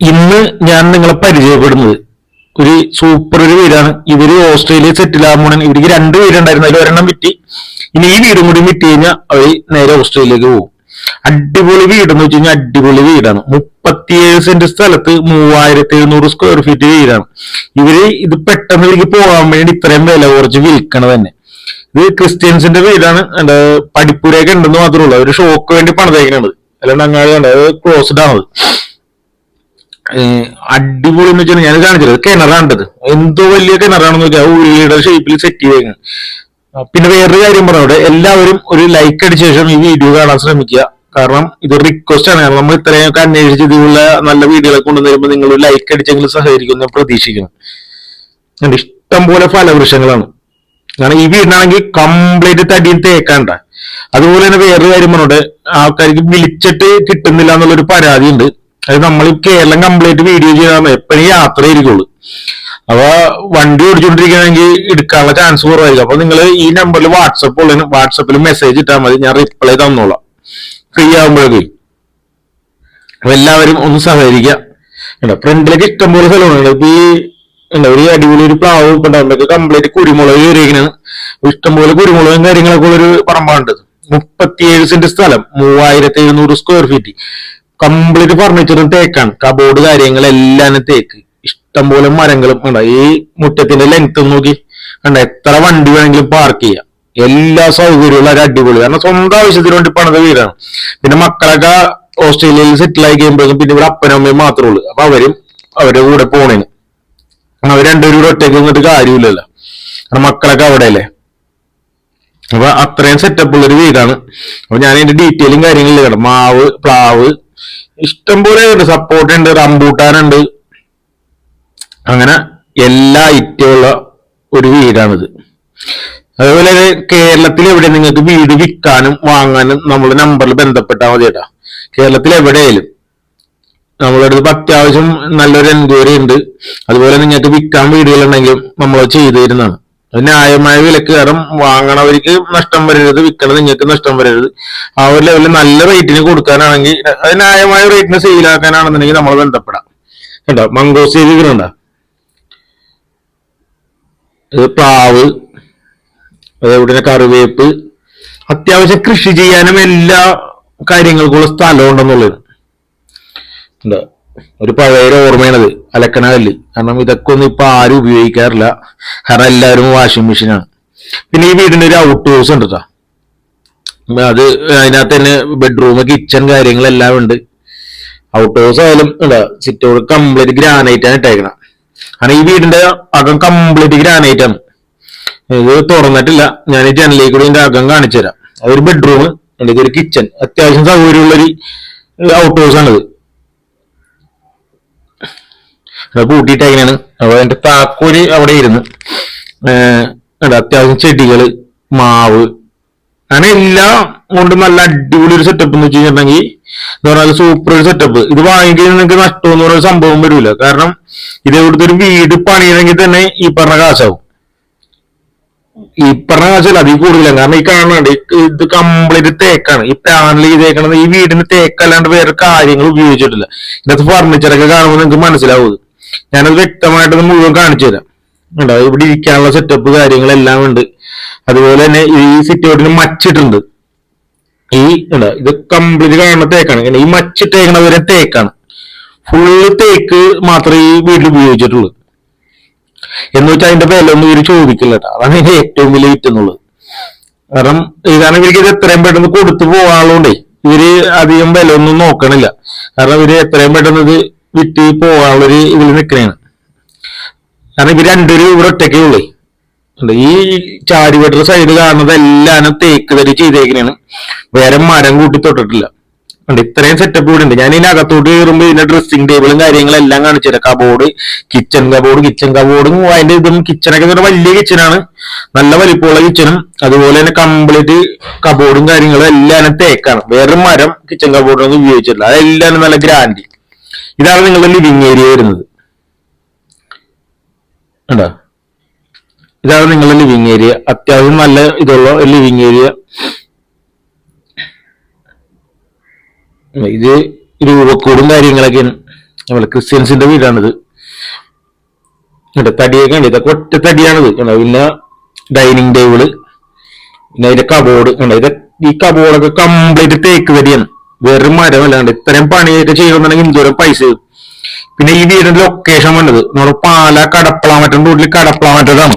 ഇന്ന് ഞാൻ നിങ്ങളെ പരിചയപ്പെടുന്നത്. ഒരു സൂപ്പർ ഒരു വീടാണ്. ഇവർ ഓസ്ട്രേലിയ സെറ്റിൽ ആകുമ്പോൾ ഇവർക്ക് രണ്ട് വീടുണ്ടായിരുന്നു. അതിൽ ഒരെണ്ണം വിറ്റി. ഇനി ഈ വീടും കൂടി വിറ്റ് കഴിഞ്ഞാൽ അവർ നേരെ ഓസ്ട്രേലിയക്ക് പോകും. അടിപൊളി വീടെന്ന് വെച്ച് കഴിഞ്ഞാൽ അടിപൊളി വീടാണ്. മുപ്പത്തിയേഴ് സെന്റ് സ്ഥലത്ത് മൂവായിരത്തി എഴുന്നൂറ് സ്ക്വയർ ഫീറ്റ് വീടാണ്. ഇവർ ഇത് പെട്ടെന്ന് ഇവർക്ക് പോകാൻ വേണ്ടി ഇത്രയും വില കുറച്ച് വിൽക്കണത് തന്നെ. ഇത് ക്രിസ്ത്യൻസിന്റെ വീടാണ്. പഠിപ്പുരയൊക്കെ ഉണ്ടെന്ന് മാത്രമേ ഉള്ളൂ. അവർ ഷോക്ക് വേണ്ടി പണിതേക്കണത്. അല്ലാണ്ട് അങ്ങനെ ക്ലോസ്ഡ് ആണത്. അടിപൊളി എന്ന് വെച്ചാൽ ഞാൻ കാണിച്ചത്. കിണറാണ്ടത് എന്തോ വലിയ കിണറാണെന്ന് വെച്ചാൽ ഉള്ളിയുടെ ഷേപ്പിൽ സെറ്റ് ചെയ്തേക്കാണ് ആ, പിന്നെ വേറൊരു കാര്യം പറഞ്ഞവിടെ എല്ലാവരും ഒരു ലൈക്ക് അടിച്ച ശേഷം ഈ വീഡിയോ കാണാൻ ശ്രമിക്കുക. കാരണം ഇത് റിക്വസ്റ്റ് ആണ്. കാരണം നമ്മൾ ഇത്രയൊക്കെ അന്വേഷിച്ച് ഇതിലുള്ള നല്ല വീഡിയോകളെ കൊണ്ടുവരുമ്പോൾ നിങ്ങൾ ലൈക്ക് അടിച്ചെങ്കിലും സഹകരിക്കും ഞാൻ പ്രതീക്ഷിക്കുന്നു. ഇഷ്ടം പോലെ ഫലവൃക്ഷങ്ങളാണ്. കാരണം ഈ വീടിനാണെങ്കിൽ കംപ്ലീറ്റ് തടിയും തേക്കാണ്ട അതുപോലെ തന്നെ വേറൊരു കാര്യം പറഞ്ഞോട്ടെ. ആൾക്കാർക്ക് വിളിച്ചിട്ട് കിട്ടുന്നില്ല എന്നുള്ളൊരു പരാതി ഉണ്ട് അത് നമ്മൾ കേരളം കംപ്ലീറ്റ് വീഡിയോ ചെയ്താൽ എപ്പോഴും യാത്ര ആയിരിക്കുള്ളൂ അപ്പൊ വണ്ടി ഓടിച്ചുകൊണ്ടിരിക്കണമെങ്കിൽ എടുക്കാനുള്ള ചാൻസ് കുറവായിരിക്കും. അപ്പൊ നിങ്ങൾ ഈ നമ്പറിൽ വാട്സപ്പ് ഉള്ള വാട്സപ്പിൽ മെസ്സേജ് ഇട്ടാൽ മതി. ഞാൻ റിപ്ലൈ തന്നോളാം. ഫ്രീ ആകുമ്പോഴേക്കും അപ്പൊ എല്ലാവരും ഒന്ന് സഹകരിക്കുക. ഫ്രണ്ടിലേക്ക് ഇഷ്ടംപോലെ സ്ഥലമാണ് ഇപ്പൊ ഈ എന്താ ഒരു അടിപൊളി ഒരു പ്ലാവ് ഉണ്ടാകുമ്പോഴേക്ക് കംപ്ലീറ്റ് കുരുമുളക് കയറിയിരിക്കുന്നത് ഇഷ്ടംപോലെ കുരുമുളകും കാര്യങ്ങളൊക്കെ ഉള്ളൊരു പറമ്പാണ്ട് മുപ്പത്തിയേഴ് സെന്റ് സ്ഥലം. മൂവായിരത്തി എഴുന്നൂറ് സ്ക്വയർ ഫീറ്റ് കംപ്ലീറ്റ് ഫർണിച്ചറും തേക്കാണ്. കബോർഡ് കാര്യങ്ങളെല്ലാം തേക്ക്. ഇഷ്ടംപോലെ മരങ്ങളും ഉണ്ട് ഈ മുറ്റത്തിന്റെ ലെങ്ത് നോക്കി. കണ്ട? എത്ര വണ്ടി വേണമെങ്കിലും പാർക്ക് ചെയ്യാം. എല്ലാ സൗകര്യമുള്ള ഒരു അടിപൊളി. കാരണം സ്വന്തം ആവശ്യത്തിന് വേണ്ടി പണിത വീടാണ് പിന്നെ മക്കളൊക്കെ ഓസ്ട്രേലിയയിൽ സെറ്റിൽ ആയി കഴിയുമ്പോഴേക്കും പിന്നെ ഇവിടെ അപ്പനും അമ്മയും മാത്രമേ ഉള്ളൂ. അപ്പൊ അവരും അവരുടെ കൂടെ പോണേന്. അവർ രണ്ടുപേരും കൂടെ ഒറ്റയ്ക്ക് നിന്നിട്ട് കാര്യമില്ലല്ലോ. കാരണം മക്കളൊക്കെ അവിടെയല്ലേ? അപ്പൊ അത്രയും സെറ്റപ്പ് ഉള്ള ഒരു വീടാണ്. അപ്പൊ ഞാൻ അതിന്റെ ഡീറ്റെയിലും കാര്യങ്ങളും ഇല്ല മാവ് പ്ലാവ് ഇഷ്ടം പോലെ ഉണ്ട്. സപ്പോർട്ട് ഉണ്ട് റംബൂട്ടാനുണ്ട് അങ്ങനെ എല്ലാ ഇറ്റുള്ള ഒരു വീടാണിത്. അതുപോലെ കേരളത്തിൽ എവിടെ നിങ്ങൾക്ക് വീട് വിൽക്കാനും വാങ്ങാനും നമ്മൾ നമ്പറിൽ ബന്ധപ്പെട്ടാൽ മതി കേട്ടാ. കേരളത്തിൽ എവിടെയായാലും നമ്മളുടെ അടുത്ത് അത്യാവശ്യം നല്ലൊരു എൻക്വയറി ഉണ്ട്. അതുപോലെ നിങ്ങൾക്ക് വിൽക്കാൻ വീടുകളുണ്ടെങ്കിലും നമ്മൾ ചെയ്തു തരുന്നതാണ്. ന്യായമായ വിലക്ക് കാരണം വാങ്ങണവർക്ക് നഷ്ടം വരരുത് വിൽക്കണത് നിങ്ങൾക്ക് നഷ്ടം വരരുത്. ആ ഒരു ലെവലിൽ നല്ല റേറ്റിന് കൊടുക്കാനാണെങ്കിൽ അത് ന്യായമായ റേറ്റിന് സെയിലാക്കാനാണെന്നുണ്ടെങ്കിൽ നമ്മൾ ബന്ധപ്പെടാം. കേട്ടോ മംഗോസ് ചെയ്തിട്ടുണ്ടോ ഇത് പ്ലാവ് അതേപോലെ കറിവേപ്പ്. അത്യാവശ്യം കൃഷി ചെയ്യാനും എല്ലാ കാര്യങ്ങൾക്കുള്ള സ്ഥലം ഉണ്ടെന്നുള്ളത്. ഉണ്ട് ഒരു പഴയ ഓർമ്മയാണത് അലക്കണ കല്ല് കാരണം ഇതൊക്കെ ഒന്നും ഇപ്പൊ ആരും ഉപയോഗിക്കാറില്ല. കാരണം എല്ലാവരും വാഷിംഗ് മെഷീനാണ് പിന്നെ ഈ വീടിന്റെ ഒരു ഔട്ട് ഹൗസ് ഉണ്ട് അത് അതിനകത്ത് തന്നെ ബെഡ്റൂം കിച്ചൺ കാര്യങ്ങളെല്ലാം ഉണ്ട്. ഔട്ട് ഹൗസ് ആയാലും ഉണ്ടോ സിറ്റ് ഔട്ട് കംപ്ലീറ്റ് ഗ്രാനൈറ്റ് ആണ് ഇട്ടേക്കണം. കാരണം ഈ വീടിന്റെ അകം കംപ്ലീറ്റ് ഗ്രാനൈറ്റ് ആണ്. ഇത് തുറന്നിട്ടില്ല. ഞാൻ ഈ ജനലിൽ കൂടി ഇതിന്റെ അകം കാണിച്ചു തരാം അതൊരു ബെഡ്റൂം ഇതൊരു കിച്ചൺ അത്യാവശ്യം സൗകര്യമുള്ളൊരു ഔട്ട് ഹൗസ് ആണിത്. അത് എങ്ങനെയാണ്? അപ്പൊ അതിന്റെ താക്കോൽ അവിടെ ഇരുന്ന് അത്യാവശ്യം ചെടികൾ മാവ് അങ്ങനെ എല്ലാം കൊണ്ടും നല്ല അടിപൊളി ഒരു സെറ്റപ്പ് എന്ന് വെച്ച് കഴിഞ്ഞിട്ടുണ്ടെങ്കിൽ എന്ന് പറഞ്ഞാൽ സൂപ്പർ ഒരു സെറ്റപ്പ് ഇത് വാങ്ങിക്കഴിഞ്ഞാൽ നിങ്ങൾക്ക് നഷ്ടം എന്ന് പറയുന്ന സംഭവം വരില്ല കാരണം ഇത് ഇവിടുത്തെ ഒരു വീട് പണിയണമെങ്കിൽ തന്നെ ഈ പറഞ്ഞ കാശാവും. ഈ പറഞ്ഞ കാശല്ല അതിൽ കൂടുതലാണ് കാരണം ഈ കാണാണ്ട് ഇത് കംപ്ലീറ്റ് തേക്കാണ്. ഈ പാനൽ ചെയ്തേക്കണത് ഈ വീടിന് തേക്കല്ലാണ്ട് വേറെ കാര്യങ്ങൾ ഉപയോഗിച്ചിട്ടില്ല. ഇതിനകത്ത് ഫർണിച്ചറൊക്കെ കാണുമ്പോൾ നിങ്ങൾക്ക് മനസ്സിലാവും. ഞാനത് വ്യക്തമായിട്ട് മുഴുവൻ കാണിച്ചു തരാം. ഉണ്ടോ ഇവിടെ ഇരിക്കാനുള്ള സെറ്റപ്പ് കാര്യങ്ങളെല്ലാം ഉണ്ട്. അതുപോലെ തന്നെ ഈ സിറ്റ് ഔട്ടിന് മച്ചിട്ടുണ്ട്. ഈ ഉണ്ടോ ഇത് കംപ്ലീറ്റ് കാണുന്ന തേക്കാണ്. ഈ മച്ചിട്ടേക്കണ വരെ തേക്കാണ്. ഫുള്ള് തേക്ക് മാത്രമേ ഈ വീട്ടിൽ ഉപയോഗിച്ചിട്ടുള്ളൂ. എന്ന് വെച്ചാൽ അതിന്റെ വില ഒന്നും ഇവർ ചോദിക്കില്ല കേട്ടോ. അതാണ് ഇതിന് ഏറ്റവും വലിയ വിറ്റ് എന്നുള്ളത്. കാരണം ഇതാണ് ഇവർക്ക് ഇത് എത്രയും പെട്ടെന്ന് കൊടുത്തു പോകാനുള്ളതുകൊണ്ടേ ഇവർ അധികം വില ഒന്നും നോക്കണില്ല. കാരണം ഇവർ എത്രയും പെട്ടെന്ന് ഇത് വിറ്റ് പോകാനുള്ളൊരു ഇതിൽ നിൽക്കണേണ് കാരണം ഇവർ രണ്ടുപേരും ഇവിടെ ഒറ്റയ്ക്കേ ഉള്ളു. ഈ ഈ ചാരിവട്ട സൈഡ് കാണുന്നത് എല്ലാം തേക്ക് തരി ചെയ്തേക്കണേണ്. വേറെ മരം കൂട്ടി തൊട്ടിട്ടില്ല. ഉണ്ട് ഇത്രയും സെറ്റപ്പ് കൂടെ ഉണ്ട്. ഞാൻ ഇതിന് അകത്തോട്ട് കയറുമ്പോൾ ഇതിന്റെ ഡ്രസ്സിംഗ് ടേബിളും കാര്യങ്ങളും എല്ലാം കാണിച്ചു തരാം. കബോർഡ് കിച്ചൺ കബോർഡ് കിച്ചൺ കബോർഡും അതിന്റെ ഇതും കിച്ചണൊക്കെ വലിയ കിച്ചണാണ് നല്ല വലിപ്പമുള്ള കിച്ചണും അതുപോലെ തന്നെ കംപ്ലീറ്റ് കബോർഡും കാര്യങ്ങളും എല്ലാം തേക്കാണ്. വേറെ മരം കിച്ചൺ കബോർഡിനൊന്നും ഉപയോഗിച്ചിട്ടില്ല. അതെല്ലാം നല്ല ഗ്രാൻഡ് ഇതാണ് നിങ്ങളുടെ ലിവിങ് ഏരിയ വരുന്നത്. ഉണ്ടോ ഇതാണ് നിങ്ങളുടെ ലിവിങ് ഏരിയ അത്യാവശ്യം നല്ല ഇതുള്ള ലിവിങ് ഏരിയ ഇത് രൂപക്കൂടും കാര്യങ്ങളൊക്കെ നമ്മളെ ക്രിസ്ത്യൻസിന്റെ വീടാണിത്. കേട്ടോ തടിയൊക്കെ ഉണ്ട് ഇതൊക്കെ ഒറ്റ തടിയാണിത്. കേട്ടോ പിന്നെ ഡൈനിങ് ടേബിൾ പിന്നെ അതിന്റെ കബോർഡ് കേട്ടോ ഇത് ഈ കബോർഡൊക്കെ കംപ്ലീറ്റ് തേക്ക് തടിയാണ് വെറും മരമല്ലാണ്ട് ഇത്രയും പണിയൊക്കെ ചെയ്യണമെന്നുണ്ടെങ്കിൽ എന്തോരം പൈസ. പിന്നെ ഈ വീടിന്റെ ലൊക്കേഷൻ വന്നത്. നമ്മുടെ പാല കടപ്പളാമറ്റം റോഡിൽ കടപ്പളാമറ്റതാണ്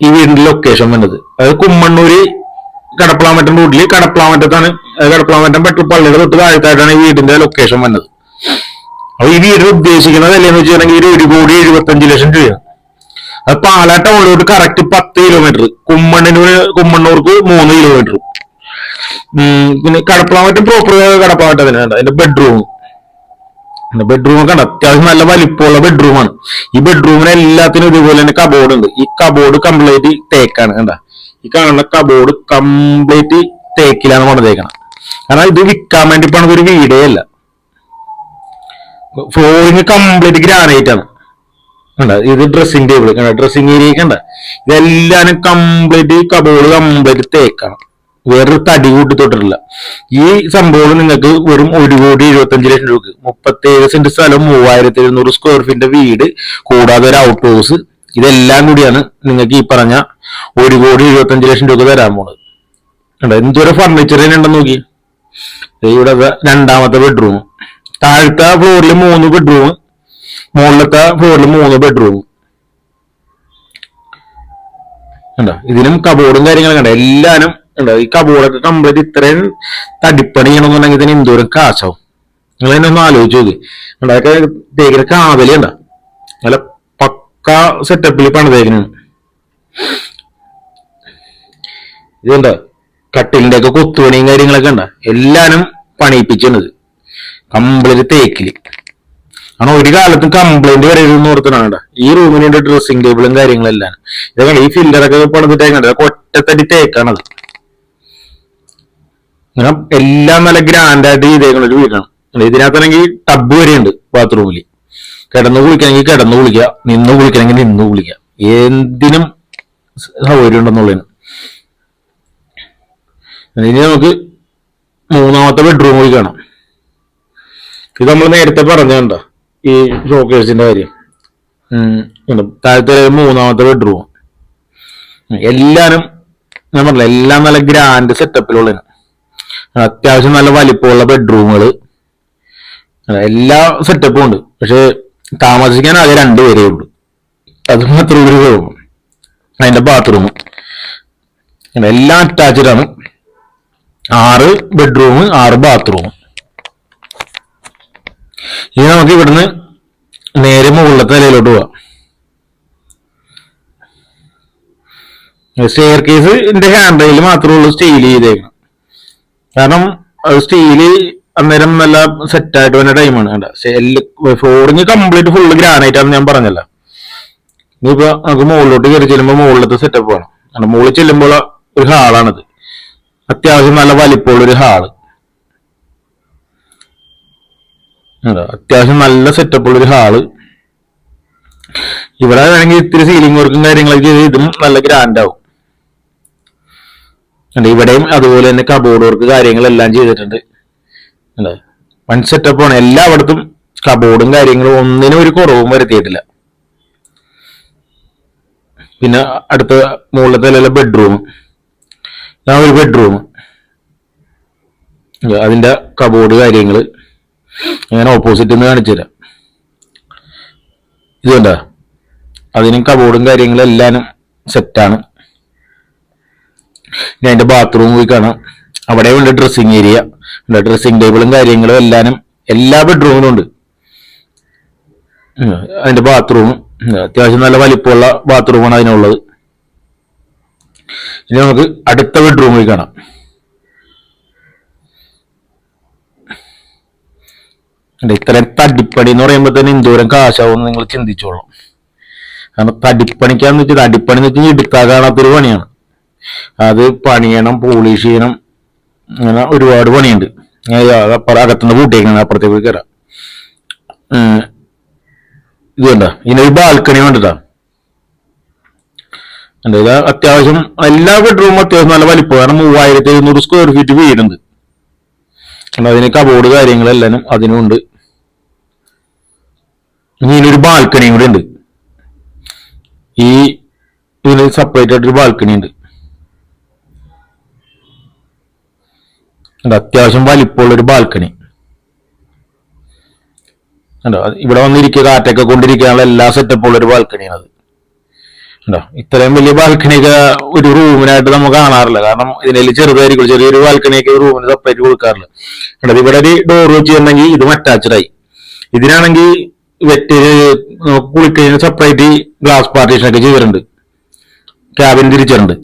ഈ വീടിന്റെ ലൊക്കേഷൻ വന്നത്. അത് കുമ്മണ്ണൂര് കടപ്പളാമറ്റം റോഡിൽ കടപ്പളാമറ്റത്താണ്. കടപ്പള കടപ്പളാമറ്റം പെട്രോൾ പള്ളിയുടെ തൊട്ട് താഴത്തായിട്ടാണ് ഈ വീടിന്റെ ലൊക്കേഷൻ വന്നത്. അപ്പൊ ഈ വീട് ഉദ്ദേശിക്കുന്നത് അല്ലെന്ന് വെച്ചിട്ടുണ്ടെങ്കിൽ ഒരു കോടി എഴുപത്തഞ്ച് ലക്ഷം രൂപയാണ് അത് പാല ടൗണിലോട്ട് കറക്റ്റ് പത്ത് കിലോമീറ്റർ കുമ്മണ്ണൂര് കുമ്മണ്ണൂർക്ക് മൂന്ന് കിലോമീറ്റർ പിന്നെ കടപ്പളാമറ്റം പ്രോപ്പർ കടപ്പളാമറ്റം കണ്ടോ? അതിന്റെ ബെഡ്റൂം ബെഡ്റൂം ഒക്കെ ഉണ്ട് അത്യാവശ്യം നല്ല വലിപ്പമുള്ള ബെഡ്റൂമാണ് ഈ ബെഡ്റൂമിന് എല്ലാത്തിനും ഇതുപോലെ തന്നെ കബോർഡ് ഉണ്ട്. ഈ കബോർഡ് കംപ്ലീറ്റ് തേക്കാണ് കണ്ട? ഈ കാണുന്ന കബോർഡ് കംപ്ലീറ്റ് തേക്കിലാണ് പണിതേക്കണം. കാരണം ഇത് വിൽക്കാൻ വേണ്ടി പണിത് ഒരു വീടേ അല്ല. ഫ്ലോറിങ് കംപ്ലീറ്റ് ഗ്രാനൈറ്റ് ആണ്. കണ്ട? ഇത് ഡ്രസ്സിംഗ് ടേബിൾ കണ്ട? ഡ്രസ്സിംഗ് ഏരിയ കണ്ട? ഇതെല്ലാം കംപ്ലീറ്റ് കബോർഡ് കംപ്ലീറ്റ് തേക്കാണ് വേറൊരു തടി കൂട്ടി തൊട്ടിട്ടില്ല ഈ സംഭവം നിങ്ങൾക്ക് വെറും ഒരു കോടി എഴുപത്തഞ്ച് ലക്ഷം രൂപക്ക് മുപ്പത്തേഴ് സെന്റ് സ്ഥലം മൂവായിരത്തി എഴുന്നൂറ് സ്ക്വയർ ഫീറ്റിന്റെ വീട് കൂടാതെ ഒരു ഔട്ട് ഹൗസ് ഇതെല്ലാം കൂടിയാണ് നിങ്ങൾക്ക് ഈ പറഞ്ഞ ഒരു കോടി എഴുപത്തഞ്ച് ലക്ഷം രൂപ തരാൻ പോണത്. എന്തൊരു ഫർണിച്ചർ ഉണ്ടെന്ന് നോക്കി ഇവിടെ രണ്ടാമത്തെ ബെഡ്റൂം താഴത്തെ ഫ്ലോറിൽ മൂന്ന് ബെഡ്റൂം മുകളിലത്തെ ഫ്ലോറിൽ മൂന്ന് ബെഡ്റൂം കണ്ടോ? ഇതിനും കബോർഡും കാര്യങ്ങളും കണ്ടോ? എല്ലാനും ഉണ്ടോ ഈ കബോർഡൊക്കെ കംപ്ലീറ്റ് ഇത്രയും തടിപ്പണി ചെയ്യണമെന്നുണ്ടെങ്കിൽ ഇതിന് എന്തോരം കാശാവും. നിങ്ങൾ തന്നെ ഒന്ന് ആലോചിച്ച് നോക്കി. ഉണ്ടാക്കി തേക്കിന് കാവലി ഉണ്ടോ നല്ല പക്ക സെറ്റപ്പിൽ പണിതേക്കിനാണ് ഇതുണ്ടോ കട്ടിലിന്റെ ഒക്കെ കൊത്തുപണിയും കാര്യങ്ങളൊക്കെ ഉണ്ടോ എല്ലാനും പണിയിപ്പിച്ചത് കംപ്ലീറ്റ് തേക്കിൽ. കാരണം ഒരു കാലത്തും കംപ്ലൈന്റ് വരരുതെന്ന് ഓർത്തനാണ് ഈ റൂമിനുണ്ട് ഡ്രസ്സിംഗ് ടേബിളും കാര്യങ്ങളെല്ലാം ഇതൊക്കെ ഈ ഫില്ലറൊക്കെ പണിതിട്ടേക്കണ്ട ഒറ്റത്തടി തേക്കാണത്. അങ്ങനെ എല്ലാം നല്ല ഗ്രാൻഡ് ആയിട്ട് ചെയ്തേക്കുന്ന ഒരു വീടാണ്. ഇതിനകത്താണെങ്കിൽ ടബ് വരെയുണ്ട് ബാത്റൂമിൽ കിടന്നു കുളിക്കണമെങ്കിൽ കിടന്നു കുളിക്കുക നിന്ന് കുളിക്കണമെങ്കിൽ നിന്ന് കുളിക്കുക. എന്തിനും സൗകര്യം ഉണ്ടെന്നുള്ളതിന്. ഇനി നമുക്ക് മൂന്നാമത്തെ ബെഡ്റൂം കൂടി കാണാം. ഇത് നമ്മൾ നേരത്തെ പറഞ്ഞുണ്ടോ ഈ ഷോക്കേഴ്സിന്റെ കാര്യം. താഴത്തെ മൂന്നാമത്തെ ബെഡ്റൂം എല്ലാരും ഞാൻ പറഞ്ഞില്ല എല്ലാം നല്ല ഗ്രാൻഡ് സെറ്റപ്പിലുള്ളതാണ് അത്യാവശ്യം നല്ല വലിപ്പമുള്ള ബെഡ്റൂമുകൾ എല്ലാ സെറ്റപ്പും ഉണ്ട്. പക്ഷെ താമസിക്കാൻ ആകെ രണ്ടുപേരേ ഉള്ളൂ. അത് മാത്രമേ ഒരു കുഴപ്പം അതിന്റെ ബാത്റൂം എല്ലാം അറ്റാച്ച്ഡ് ആണ്. ആറ് ബെഡ്റൂം ആറ് ബാത്റൂം ഇനി നമുക്ക് ഇവിടുന്ന് നേരെ മുകളിലത്തെ നിലയിലോട്ട് പോവാം. സ്റ്റെയർ കേസിന്റെ ഹാൻഡ് റെയിൽ മാത്രമേ ഉള്ളൂ സ്റ്റീൽ ചെയ്തേക്കണം കാരണം സ്റ്റീൽ അന്നേരം നല്ല സെറ്റ് ആയിട്ട് വന്ന ടൈമാണ് കണ്ട? ഫ്ലോറിങ് കംപ്ലീറ്റ് ഫുള്ള് ഗ്രാനൈറ്റ് ആണെന്ന് ഞാൻ പറഞ്ഞല്ല. ഇനിയിപ്പോ നമുക്ക് മുകളിലോട്ട് കയറി ചെല്ലുമ്പോൾ മുകളിലത്തെ സെറ്റപ്പ് ആണ് കാരണം മുകളിൽ ചെല്ലുമ്പോൾ ഒരു ഹാളാണിത് അത്യാവശ്യം നല്ല വലിപ്പമുള്ള ഒരു ഹാൾ അതാ, അത്യാവശ്യം നല്ല സെറ്റപ്പ് ഉള്ള ഒരു ഹാൾ ഇവിടെ വേണമെങ്കിൽ ഇത്തിരി സീലിംഗ് വർക്കും കാര്യങ്ങളൊക്കെ ചെയ്ത് ഇതും നല്ല ഗ്രാൻഡ് ആവും. ഇവിടെയും അതുപോലെ തന്നെ കബോർഡ് വർക്ക് കാര്യങ്ങളെല്ലാം ചെയ്തിട്ടുണ്ട്. വൺ സെറ്റപ്പാണ് എല്ലായിടത്തും കബോർഡും കാര്യങ്ങളും ഒന്നിനും ഒരു കുറവും വരുത്തിയിട്ടില്ല. പിന്നെ അടുത്ത മുകളിലത്തെ അല്ല ബെഡ്റൂം ഞാൻ ഒരു ബെഡ്റൂം അതിന്റെ കബോർഡ് കാര്യങ്ങൾ ഞാൻ ഓപ്പോസിറ്റ് നിന്ന് കാണിച്ചു തരാം. ഇതുണ്ട അതിനും കബോർഡും കാര്യങ്ങളും എല്ലാനും സെറ്റാണ് ഇനി അതിന്റെ ബാത്റൂം പോയി കാണാം. അവിടെ ഉണ്ട് ഡ്രസ്സിങ് ഏരിയ ഡ്രസ്സിങ് ടേബിളും കാര്യങ്ങളും എല്ലാം എല്ലാ ബെഡ്റൂമിലും ഉണ്ട്. അതിന്റെ ബാത്റൂം അത്യാവശ്യം നല്ല വലിപ്പമുള്ള ബാത്റൂമാണ് അതിനുള്ളത്. ഇനി നമുക്ക് അടുത്ത ബെഡ്റൂം പോയി കാണാം. ഇത്രയും തടിപ്പണി എന്ന് പറയുമ്പോൾ തന്നെ എന്തോരം കാശാവും നിങ്ങൾ ചിന്തിച്ചോളാം. കാരണം തടിപ്പണിക്കാന്ന് വെച്ചാൽ അടിപ്പണി എന്ന് വെച്ചാൽ എടുത്താ കാണാത്തൊരു പണിയാണ്. അത് പണിയണം പോളിഷ് ചെയ്യണം അങ്ങനെ ഒരുപാട് പണിയുണ്ട്. അപ്പുറം അകത്തുനിന്ന് കൂട്ടിയേക്കണം അപ്പുറത്തേക്ക് കയറാം ഇത് ഇനി ഇതിനൊരു ബാൽക്കണി വേണ്ടതാ എന്റെ അത്യാവശ്യം എല്ലാ ബെഡ്റൂമും അത്യാവശ്യം നല്ല വലിപ്പം. കാരണം മൂവായിരത്തി എഴുന്നൂറ് സ്ക്വയർ ഫീറ്റ് വീടുണ്ട്. അതിന് കബോർഡ് കാര്യങ്ങളെല്ലാം അതിനുണ്ട് ഇനി ഇതിലൊരു ബാൽക്കണിയും കൂടെ ഉണ്ട്. ഈ ഇതിന് സെപ്പറേറ്റ് ആയിട്ടൊരു ബാൽക്കണി ഉണ്ട് ഉണ്ട്, അത്യാവശ്യം വലിപ്പമുള്ള ഒരു ബാൽക്കണി അത് ഇവിടെ വന്നിരിക്കുക കാറ്റൊക്കെ കൊണ്ടിരിക്കാനുള്ള എല്ലാ സെറ്റപ്പും ഒരു ബാൽക്കണിയാണ് അത്. ഉണ്ടോ ഇത്രയും വലിയ ബാൽക്കണിയൊക്കെ ഒരു റൂമിനായിട്ട് നമുക്ക് കാണാറില്ല. കാരണം ഇതിനെല്ലാം ചെറുതായിരിക്കും ചെറിയൊരു ബാൽക്കണിയൊക്കെ റൂമിന് സെപ്പറേറ്റ് കൊടുക്കാറില്ല. ഉണ്ടോ ഇവിടെ ഒരു ഡോർ വെച്ചിട്ടുണ്ടെങ്കിൽ ഇതും ആയി. ഇതിനാണെങ്കിൽ വെറ്റ് നമുക്ക് കുളിക്കഴിഞ്ഞാൽ സെപ്പറേറ്റ് ഗ്ലാസ് പാർട്ടീഷൻ ഒക്കെ ചെയ്തിട്ടുണ്ട്. ക്യാബിൻ തിരിച്ചിട്ടുണ്ട്.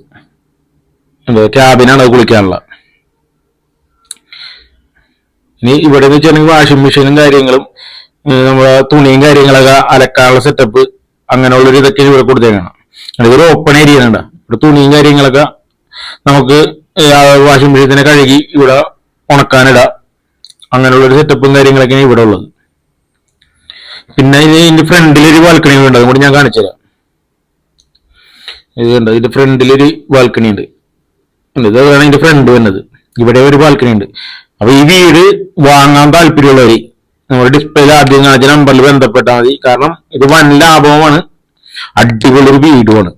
ക്യാബിനാണ് കുളിക്കാനുള്ള. ഇനി ഇവിടെ എന്ന് വെച്ചിട്ടുണ്ടെങ്കിൽ വാഷിംഗ് മെഷീനും കാര്യങ്ങളും നമ്മുടെ തുണിയും കാര്യങ്ങളൊക്കെ അലക്കാനുള്ള സെറ്റപ്പ് അങ്ങനെയുള്ളൊരു ഇതൊക്കെ ഇവിടെ കൊടുത്തേക്കാണ്. ഇതൊരു ഓപ്പൺ ഏരിയ ആണ് ഇവിടെ തുണിയും കാര്യങ്ങളൊക്കെ നമുക്ക് വാഷിംഗ് മെഷീനെ കഴുകി ഇവിടെ ഉണക്കാനിടാം. അങ്ങനെയുള്ളൊരു സെറ്റപ്പും കാര്യങ്ങളൊക്കെയാണ് ഇവിടെ ഉള്ളത്. പിന്നെ ഇത് ഇതിന്റെ ഫ്രണ്ടിലൊരു ബാൽക്കണി ഉണ്ട്. അതുകൊണ്ട് ഞാൻ കാണിച്ചു ഇത് കണ്ടോ? ഇതിന്റെ ഫ്രണ്ടിലൊരു ബാൽക്കണി ഉണ്ട്. ഉണ്ട്. ഇതാണ് ഇതിന്റെ ഫ്രണ്ട് വന്നത്. ഇവിടെ ഒരു ബാൽക്കണി ഉണ്ട്. അപ്പൊ ഈ വീട് വാങ്ങാൻ താല്പര്യമുള്ളവര് നമ്മുടെ ഡിസ്പ്ലേയിൽ ആദ്യം കാണിച്ച നമ്പറിൽ ബന്ധപ്പെട്ടാൽ മതി. കാരണം ഇത് വൻ ലാഭവുമാണ് അടിപൊളി ഒരു വീടുമാണ്.